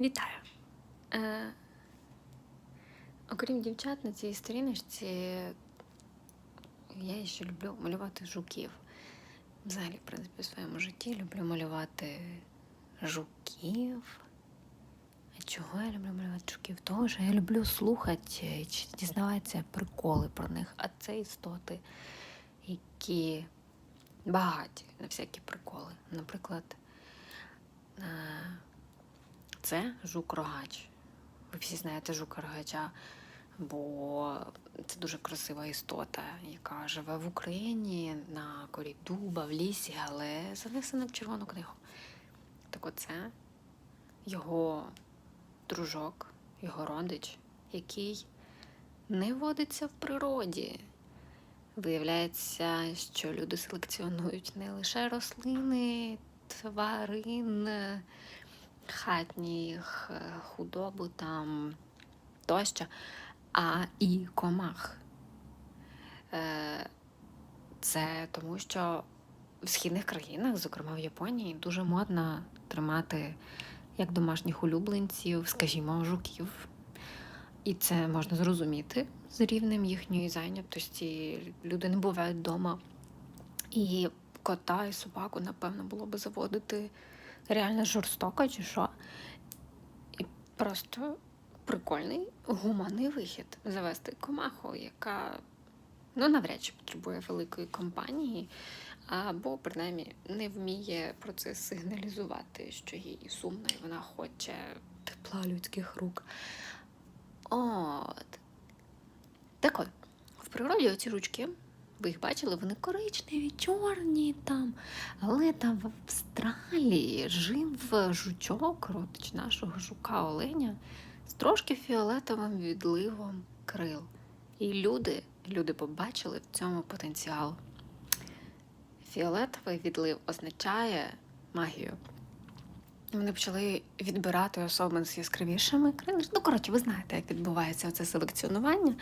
Вітаю! Е, окрім дівчат на цій сторіночці, я ще люблю малювати жуків. Взагалі, в принципі, в своєму житті люблю малювати жуків. А чого я люблю малювати жуків? Того, що я люблю слухати чи дізнаватися приколи про них. А це істоти, які багаті на всякі приколи. Наприклад, е, це жук-рогач. Ви всі знаєте жука-рогача, бо це дуже красива істота, яка живе в Україні на корі дуба, в лісі, але занесена в червону книгу. Так оце його дружок, його родич, який не водиться в природі. Виявляється, що люди селекціонують не лише рослини, тварин, хатніх е, худобу там тощо, а і комах. Е, Це тому, що в східних країнах, зокрема в Японії, дуже модно тримати як домашніх улюбленців, скажімо, жуків. І це можна зрозуміти з рівнем їхньої зайнятості. Люди не бувають вдома. І кота і собаку, напевно, було би заводити реально жорстоко чи що. І просто прикольний гуманний вихід завести комаху, яка ну, навряд чи потребує великої компанії, або принаймні не вміє про це сигналізувати, що їй сумно і вона хоче тепла людських рук. От. Так от, в природі оці ручки, ви їх бачили, вони коричневі, чорні там. Але там в Австралії жив жучок, родич нашого жука Оленя, з трошки фіолетовим відливом крил. І люди, люди побачили в цьому потенціал. Фіолетовий відлив означає магію. Вони почали відбирати особин з яскравішими крилами. Ну, коротше, ви знаєте, як відбувається це селекціонування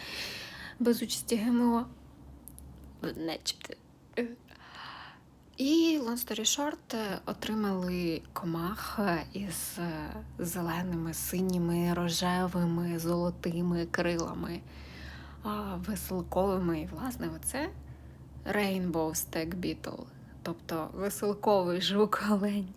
без участі ГМО. Начебто. І long story short, е, отримали комах із е, зеленими, синіми, рожевими, золотими крилами, веселковими. І, власне, оце Rainbow Stag Beetle, тобто веселковий жук олень.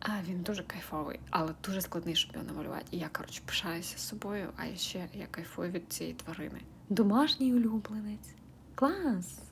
А він дуже кайфовий, але дуже складний, щоб його намалювати. І я, коротше, пишаюся собою, а ще я кайфую від цієї тварини. Домашній улюбленець. class.